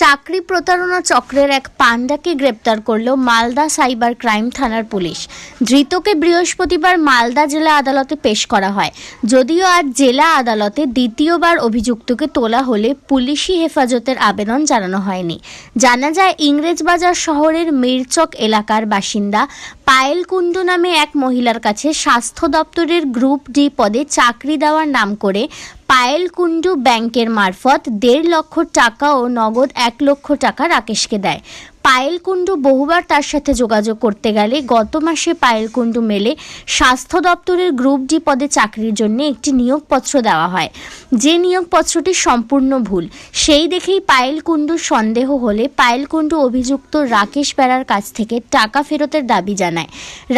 চাকরি প্রতারণা চক্রের এক পাণ্ডাকে গ্রেপ্তার করল মালদা সাইবার ক্রাইম থানার পুলিশ। ধৃতকে বৃহস্পতিবার মালদা জেলা আদালতে পেশ করা হয়। যদিও আজ জেলা আদালতে দ্বিতীয়বার অভিযুক্তকে তোলা হলে পুলিশি হেফাজতের আবেদন জানানো হয়নি। জানা যায়, ইংরেজবাজার শহরের মিরচক এলাকার বাসিন্দা পায়েল কুণ্ডু নামে এক মহিলার কাছে স্বাস্থ্য দপ্তরের গ্রুপ ডি পদে চাকরি দেওয়ার নাম করে পায়েল কুণ্ডু ব্যাংকের মারফত দেড় লক্ষ টাকা ও নগদ এক লক্ষ টাকা রাকেশকে দেয়। পায়েল কুণ্ডু বহুবার তার সাথে যোগাযোগ করতে গেলে গত মাসে পায়েল কুণ্ডু মেলে স্বাস্থ্য দপ্তরের গ্রুপ ডি পদে চাকরির জন্য একটি নিয়োগপত্র দেওয়া হয়। যে নিয়োগপত্রটি সম্পূর্ণ ভুল, সেই দেখেই পায়েল কুণ্ডুর সন্দেহ হলে পায়েল কুণ্ডু অভিযুক্ত রাকেশ বেড়ার কাছ থেকে টাকা ফেরতের দাবি জানায়।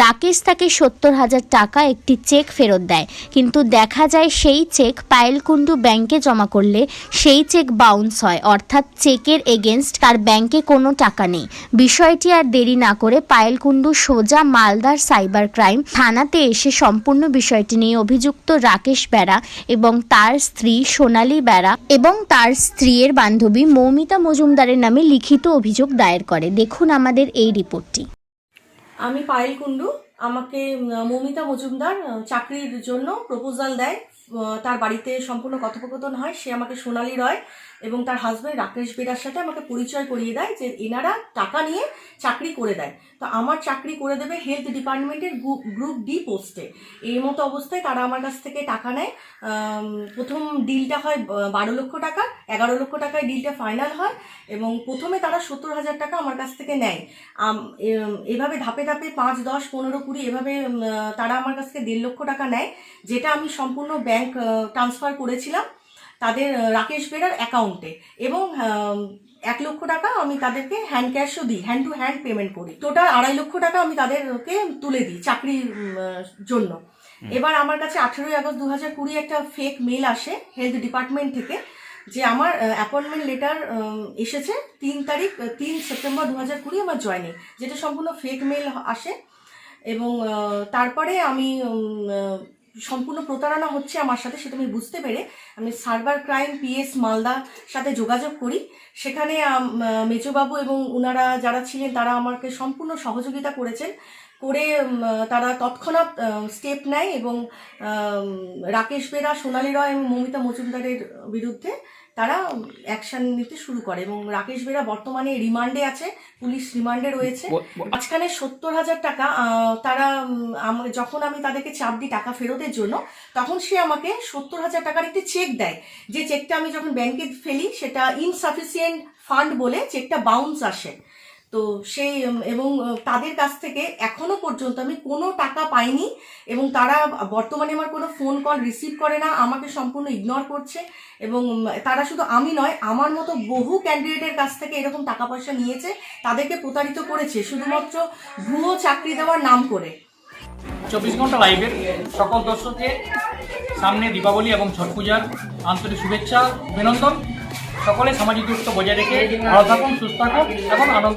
রাকেশ তাকে সত্তর হাজার টাকা একটি চেক ফেরত দেয়, কিন্তু দেখা যায় সেই চেক পায়েল কুণ্ডু ব্যাংকে জমা করলে সেই চেক বাউন্স হয়, অর্থাৎ চেকের এগেনস্ট তার ব্যাংকে কোনো টাকা নেই। বিষয়টি আর দেরি না করে পায়েল কুণ্ডু সোজা মালদার সাইবার ক্রাইম থানাতে এসে সম্পূর্ণ বিষয়টি নিয়ে অভিযুক্ত রাকেশ বেড়া এবং তার স্ত্রী সোনালী বেড়া এবং তার স্ত্রীর বান্ধবী মৌমিতা মজুমদারের নামে লিখিত অভিযোগ দায়ের করে। দেখুন আমাদের এই রিপোর্টটি। আমি পায়েল কুণ্ডু আমাকে মৌমিতা মজুমদার চাকরির জন্য প্রপোজাল দেয়। তার বাড়িতে সম্পূর্ণ কথোপকথন হয়। সে আমাকে সোনালি রয় এবং তার হাজব্যান্ড রাকেশ বেরার সাথে আমাকে পরিচয় করিয়ে দেয় যে এনারা টাকা নিয়ে চাকরি করে দেয়। তো আমার চাকরি করে দেবে হেলথ ডিপার্টমেন্টের গ্রুপ ডি পোস্টে এই মতো অবস্থায় তারা আমার কাছ থেকে টাকা নেয়। প্রথম ডিলটা হয় বারো লক্ষ টাকা, এগারো লক্ষ টাকায় ডিলটা ফাইনাল হয় এবং প্রথমে তারা সত্তর হাজার টাকা আমার কাছ থেকে নেয়। এভাবে ধাপে ধাপে পাঁচ, দশ, পনেরো, কুড়ি, এভাবে তারা আমার কাছ থেকে দেড় লক্ষ টাকা নেয়, যেটা আমি সম্পূর্ণ ব্যাংক ট্রান্সফার করেছিলাম তাদের রাকেশ বেরার অ্যাকাউন্টে এবং এক লক্ষ টাকা আমি তাদেরকে হ্যান্ড ক্যাশও দিই হ্যান্ড টু হ্যান্ড পেমেন্ট করি। টোটাল আড়াই লক্ষ টাকা আমি তাদেরকে তুলে দিই চাকরির জন্য। এবার আমার কাছে আঠেরোই আগস্ট দু হাজার কুড়ি একটা ফেক মেল আসে হেলথ ডিপার্টমেন্ট থেকে যে আমার অ্যাপয়েন্টমেন্ট লেটার এসেছে তিন তারিখ তিন সেপ্টেম্বর দু হাজার কুড়ি আমার জয়নিং যেটা সম্পূর্ণ ফেক মেল আসে এবং তারপরে আমি সম্পূর্ণ প্রতারণা হচ্ছে আমার সাথে, সেটা আমি বুঝতে পেরে আমি সার্ভার ক্রাইম পিএস মালদা সাথে যোগাযোগ করি। সেখানে মেজবাবু এবং ওনারা যারা ছিলেন, তারা আমাকে সম্পূর্ণ সহযোগিতা করেছেন। করে তারা তৎক্ষণাৎ স্টেপ নেয় এবং রাকেশ বেরা, সোনালী রয় এবং মমিতা মজুমদারের বিরুদ্ধে তারা অ্যাকশন নিতে শুরু করে এবং রাকেশ বেরা বর্তমানে রিমান্ডে আছে পুলিশ রিমান্ডে রয়েছে। মাঝখানে সত্তর হাজার টাকা তারা যখন আমি তাদেরকে চাপ দিই টাকা ফেরতের জন্য তখন সে আমাকে সত্তর হাজার টাকার একটি চেক দেয়। যে চেকটা আমি যখন ব্যাংকে ফেলি সেটা ইনসাফিসিয়েন্ট ফান্ড বলে চেকটা বাউন্স আসে। তো সেই এবং তাদের কাছ থেকে এখনও পর্যন্ত আমি কোনো টাকা পাইনি এবং তারা বর্তমানে আমার কোনো ফোন কল রিসিভ করে না, আমাকে সম্পূর্ণ ইগনোর করছে এবং তারা শুধু আমি নয়, আমার মতো বহু ক্যান্ডিডেটের কাছ থেকে এরকম টাকা পয়সা নিয়েছে, তাদেরকে প্রতারিত করেছে শুধুমাত্র ভুয়ো চাকরি দেওয়ার নাম করে। চব্বিশ ঘণ্টা লাইভের সকল দর্শককে সামনে দীপাবলি এবং ছট পূজার আন্তরিক শুভেচ্ছা, অভিনন্দন। সকলে সামাজিক দূরত্ব বজায় রেখে ভালো থাকুন, সুস্থ থাকুন এবং আনন্দ